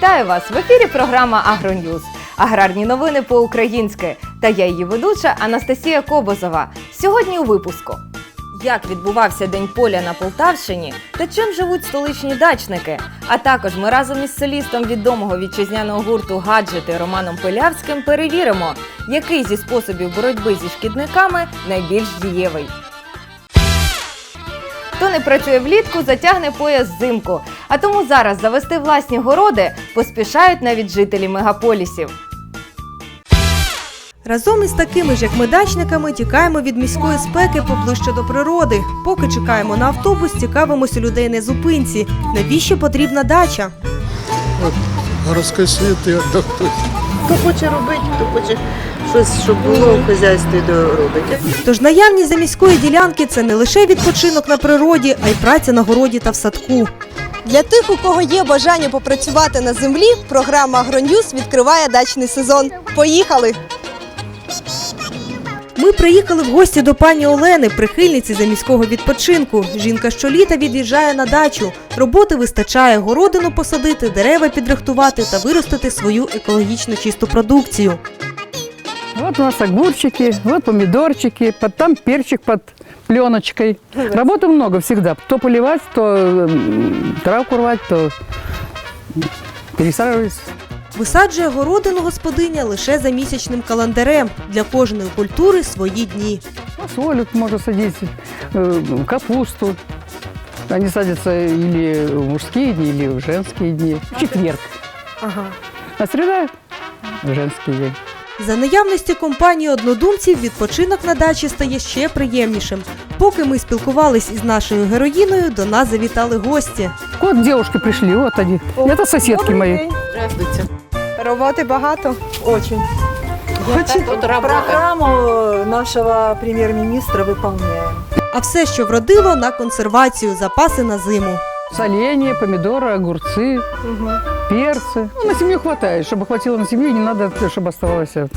Вітаю вас в ефірі. Програма Агроньюз. Аграрні новини по-українськи. Та я її ведуча Анастасія Кобозова. Сьогодні у випуску. Як відбувався День поля на Полтавщині та чим живуть столичні дачники? А також ми разом із солістом відомого вітчизняного гурту гаджети Романом Пилявським перевіримо, який зі способів боротьби зі шкідниками найбільш дієвий. Хто не працює влітку, затягне пояс взимку. А тому зараз завести власні городи поспішають навіть жителі мегаполісів. Разом із такими ж, як ми дачниками, тікаємо від міської спеки поближче до природи. Поки чекаємо на автобус, цікавимося людей на зупинці. Навіщо потрібна дача? свет и отдохнуть. Хто хоче робити, хто хоче щось, щоб було в хазяйстві, то робить. Тож наявність за міської ділянки це не лише відпочинок на природі, а й праця на городі та в садку. Для тих, у кого є бажання попрацювати на землі, програма «Агроньюз» відкриває дачний сезон. Поїхали! Ми приїхали в гості до пані Олени, прихильниці заміського відпочинку. Жінка щоліта від'їжджає на дачу. Роботи вистачає городину посадити, дерева підрихтувати та виростити свою екологічно чисту продукцію. Вот у нас огурчики, вот помидорчики, под, там перчик под пленочкой. Работы много всегда. То поливать, то травку рвать, то пересаживать. Висаджує городину господиня лише за місячним календарем. Для кожної культури свої дні. Фасолю можно садить, э, капусту. Они садятся или в мужские дни, или в женские дни. В четверг. А среда – в женский день. За наявності компанії однодумців відпочинок на дачі стає ще приємнішим. Поки ми спілкувались із нашою героїною, до нас завітали гості. Вот девушки пришли, вот они. Это соседки мои. Роботи багато. Очень. Программу нашего премьер-министра выполняем. А все, що вродило, на консервацію, запаси на зиму. Соленья, помидоры, огурцы, перцы. Ну, на семью хватает. Чтобы хватило на семью, не надо, чтобы оставалось э,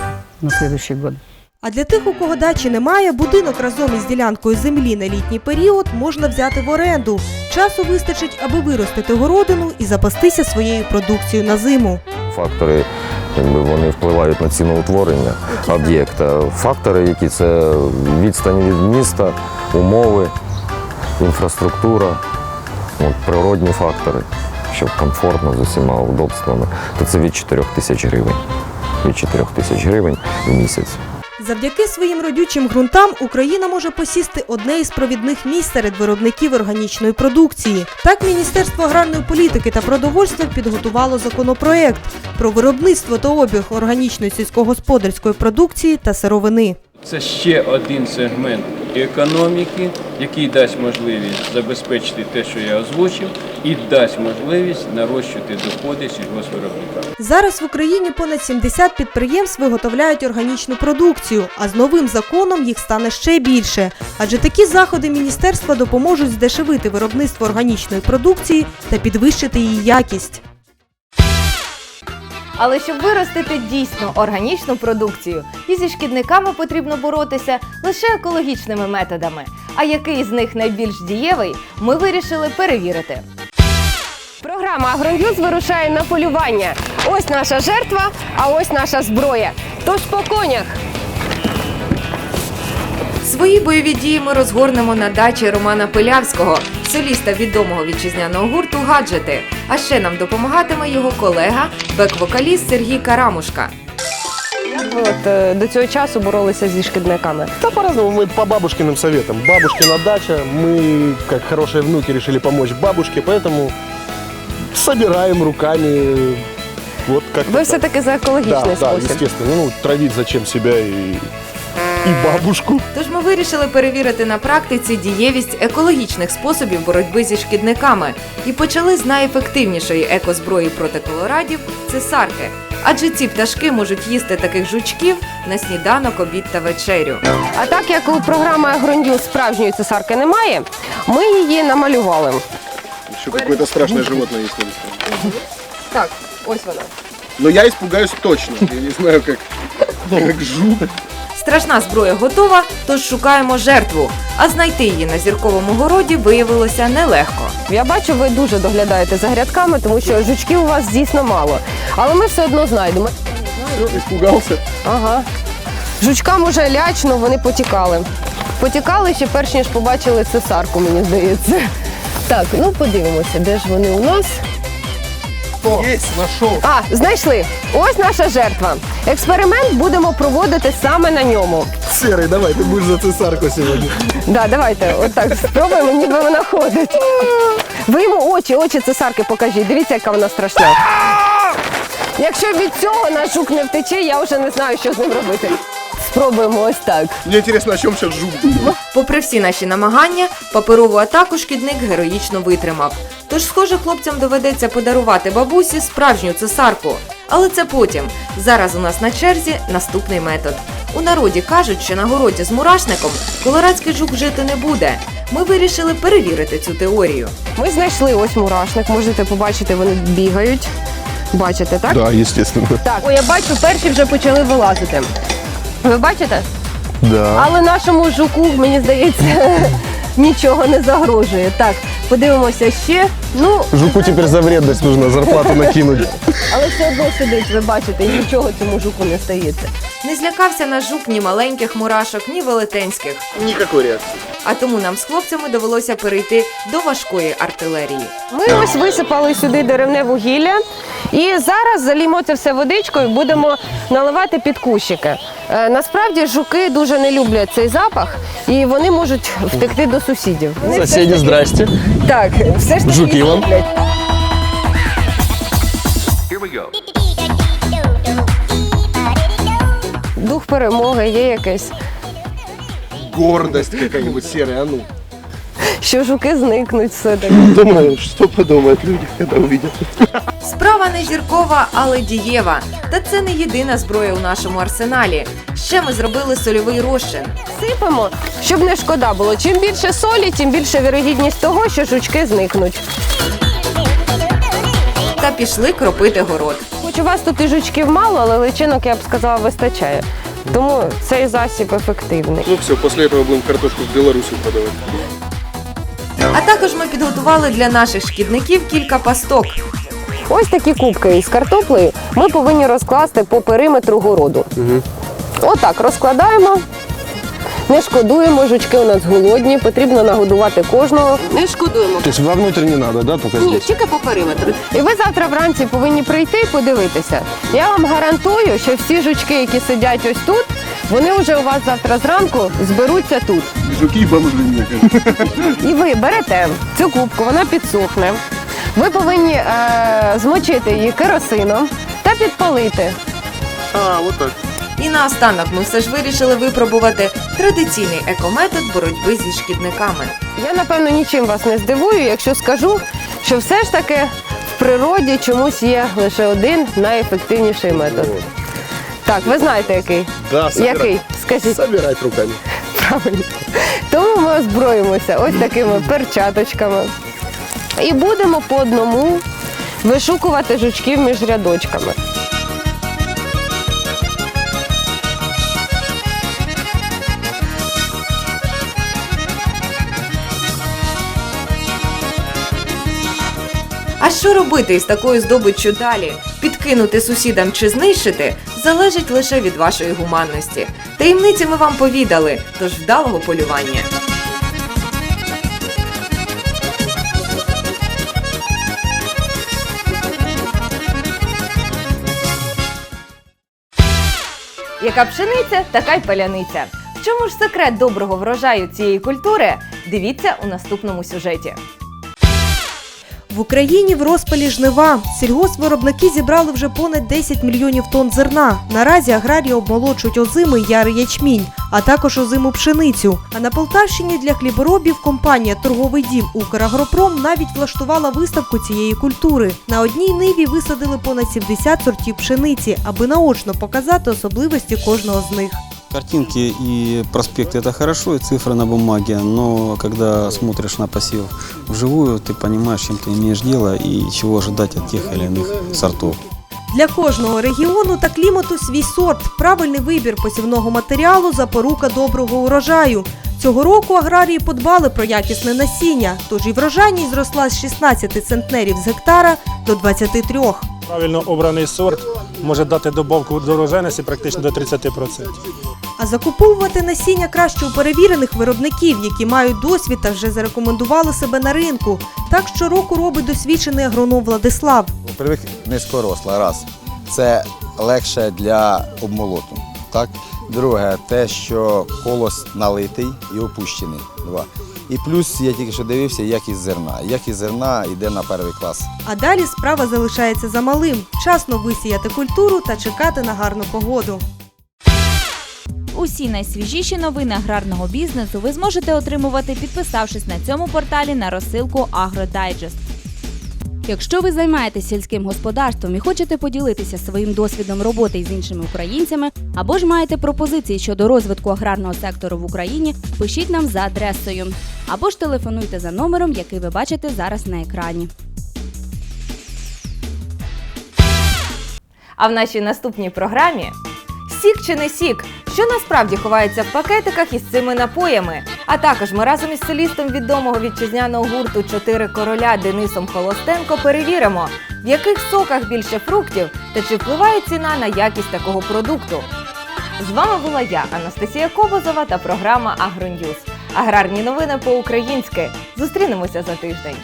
на следующий год. А для тих, у кого дачі немає, будинок разом із ділянкою землі на літній період можна взяти в оренду. Часу вистачить, аби виростити городину і запастися своєю продукцією на зиму. Фактори, якби вони впливають на ціноутворення об'єкта. Фактори, які це відстань від міста, умови, інфраструктура, от, природні фактори, щоб комфортно з усіма удобствами, то це від 4 тисяч гривень. Від 4 тисяч гривень в місяць. Завдяки своїм родючим ґрунтам Україна може посісти одне із провідних місць серед виробників органічної продукції. Так, Міністерство аграрної політики та продовольства підготувало законопроект про виробництво та обіг органічної сільськогосподарської продукції та сировини. Це ще один сегмент економіки, який дасть можливість забезпечити те, що я озвучив, і дасть можливість нарощувати доходи сільгоспвиробника. Зараз в Україні понад 70 підприємств виготовляють органічну продукцію, а з новим законом їх стане ще більше. Адже такі заходи міністерства допоможуть здешевити виробництво органічної продукції та підвищити її якість. Але щоб виростити дійсно органічну продукцію, і зі шкідниками потрібно боротися лише екологічними методами. А який з них найбільш дієвий, ми вирішили перевірити. Програма «Агроньюз» вирушає на полювання. Ось наша жертва, а ось наша зброя. Тож по конях. Свої бойові дії ми розгорнемо на дачі Романа Пилявського, соліста відомого вітчизняного гурту Гаджети. А ще нам допомагатиме його колега, бек-вокаліст Сергій Карамушка. Як ви от е, до цього часу боролися зі шкідниками? Да по-разному, мы по бабушкиным советам. Бабушкина дача, мы, как хорошие внуки, решили помочь бабушке, поэтому собираем руками. Вот как Ви все-таки за Да, екологічний да, спосіб. естественно. Ну, травить зачем себя и, и бабушку. Тож ми вирішили перевірити на практиці дієвість екологічних способів боротьби зі шкідниками і почали з найефективнішої екозброї проти колорадів це сарки. Адже ці пташки можуть їсти таких жучків на сніданок, обід та вечерю. А так як у програми «Агроньюз» справжньої цесарки немає, ми її намалювали. Еще какое-то страшное животное есть. Так, ось вона. Но я испугаюсь точно. Я не знаю, как, как жук. Страшна зброя готова, тож шукаємо жертву. А знайти її на зірковому городі виявилося нелегко. Я бачу, ви дуже доглядаєте за грядками, тому що жучків у вас дійсно мало. Але ми все одно знайдемо. Испугался. Ага. Жучкам уже лячно, вони потікали. Потікали ще перш ніж побачили цесарку, мені здається. Так, ну подивимося, де ж вони у нас. Есть, нашел. А, знайшли. Ось наша жертва. Експеримент будемо проводити саме на ньому. Серый, давай, ты будешь за цесарку сегодня. Да, давайте, отак спробуємо, ніби вона ходить. Ви йому очі, очі цесарки покажіть. Дивіться, яка вона страшна. Якщо від цього наш жук не втече, я вже не знаю, що з ним робити. Спробуємо ось так. Мне интересно, о чем сейчас жук думает. Попри всі наші намагання, паперову атаку шкідник героїчно витримав. Тож, схоже, хлопцям доведеться подарувати бабусі справжню цесарку. Але це потім. Зараз у нас на черзі наступний метод. У народі кажуть, що на городі з мурашником колорадський жук жити не буде. Ми вирішили перевірити цю теорію. Ми знайшли ось мурашник. Можете побачити, вони бігають. Бачите, так? Да, естественно. Так, о, я бачу, перші вже почали вилазити. Ви бачите? Да. Але нашому жуку, мені здається, нічого не загрожує. Так, подивимося ще. Ну, Жуку теперь за вредность нужно зарплату накинуть. але все одно сидить, ви бачите, і нічого цьому жуку не стається. Не злякався наш жук ні маленьких мурашок, ні велетенських. Никакой реакции. А тому нам з хлопцями довелося перейти до важкої артилерії. Ми ось висипали сюди деревне вугілля. І зараз залімо це все водичкою, будемо наливати під кущики. Е, насправді жуки дуже не люблять цей запах, і вони можуть втекти до сусідів. Таки- здрасте. Так, все ж таки Жуки вам. люблять. Дух перемоги є якийсь, Гордость какая-нибудь серая, а ну. Що жуки зникнуть все-таки. Думаю, что подумают люди, когда увидят. Справа не зіркова, але дієва. Та це не єдина зброя у нашому арсеналі. Ще ми зробили сольовий розчин. Сипемо, щоб не шкода було. Чим більше солі, тим більше вірогідність того, що жучки зникнуть. Та пішли кропити город. Хоч у вас тут і жучків мало, але личинок, я б сказала, вистачає. Тому цей засіб ефективний. Ну все, после этого будем картошку в Белоруссию продавать. А також ми підготували для наших шкідників кілька пасток. Ось такі кубки із картоплею ми повинні розкласти по периметру городу. Отак розкладаємо. Не шкодуємо, жучки у нас голодні, потрібно нагодувати кожного. Не шкодуємо. То есть вовнутрь не надо, да, только Ні, тільки по периметру. І ви завтра вранці повинні прийти і подивитися. Я вам гарантую, що всі жучки, які сидять ось тут, вони вже у вас завтра зранку зберуться тут. Жуки и бомжи. І ви берете цю кубку, вона підсохне. Ви повинні е, змочити її керосином та підпалити. А, вот так. І наостанок ми все ж вирішили випробувати традиційний екометод боротьби зі шкідниками. Я напевно нічим вас не здивую, якщо скажу, що все ж таки в природі чомусь є лише один найефективніший метод. Так, ви знаєте який? Да. Який? Скажіть Собирать руками. правильно. Тому ми озброїмося ось такими перчаточками. І будемо по одному вишукувати жучків між рядочками. Що робити із такою здобиччю далі? Підкинути сусідам чи знищити залежить лише від вашої гуманності. Таємниці ми вам повідали, тож вдалого полювання. Яка пшениця, така й паляниця. В чому ж секрет доброго врожаю цієї культури? Дивіться у наступному сюжеті. В Україні в розпалі жнива. Сільгоспвиробники зібрали вже понад 10 мільйонів тонн зерна. Наразі аграрії обмолочують озими ярий ячмінь, а також озиму пшеницю. А на Полтавщині для хліборобів компанія Торговий дім Украгропром навіть влаштувала виставку цієї культури. На одній ниві висадили понад 70 сортів пшениці, аби наочно показати особливості кожного з них. Картинки и проспекты это хорошо, и цифры на бумаге, но когда смотришь на посев вживую, ты понимаешь, чем ты имеешь дело и чего ожидать от тех или иных сортов. Для кожного регіону та клімату свій сорт, правильний вибір посівного матеріалу запорука доброго урожаю. Цього року аграрії подбали про якісне насіння, тож і врожайність зросла з 16 центнерів з гектара до 23. Правильно обраний сорт може дати добавку до урожайності практично до 30%. А закуповувати насіння краще у перевірених виробників, які мають досвід та вже зарекомендували себе на ринку. Так щороку робить досвідчений агроном Владислав. Во-первых, низькоросла, раз. Це легше для обмолоту. Так? Друге, те, що колос налитий і опущений. Два. І плюс я тільки що дивився, якість зерна. Якість зерна йде на перший клас. А далі справа залишається за малим. Вчасно висіяти культуру та чекати на гарну погоду. Усі найсвіжіші новини аграрного бізнесу ви зможете отримувати, підписавшись на цьому порталі на розсилку «Агродайджест». Якщо ви займаєтесь сільським господарством і хочете поділитися своїм досвідом роботи із іншими українцями, або ж маєте пропозиції щодо розвитку аграрного сектору в Україні, пишіть нам за адресою або ж телефонуйте за номером, який ви бачите зараз на екрані. А в нашій наступній програмі Сік чи не сік? Що насправді ховається в пакетиках із цими напоями? А також ми разом із солістом відомого вітчизняного гурту Чотири короля Денисом Холостенко перевіримо, в яких соках більше фруктів та чи впливає ціна на якість такого продукту. З вами була я, Анастасія Кобозова та програма Агроньюз. Аграрні новини по-українськи. Зустрінемося за тиждень.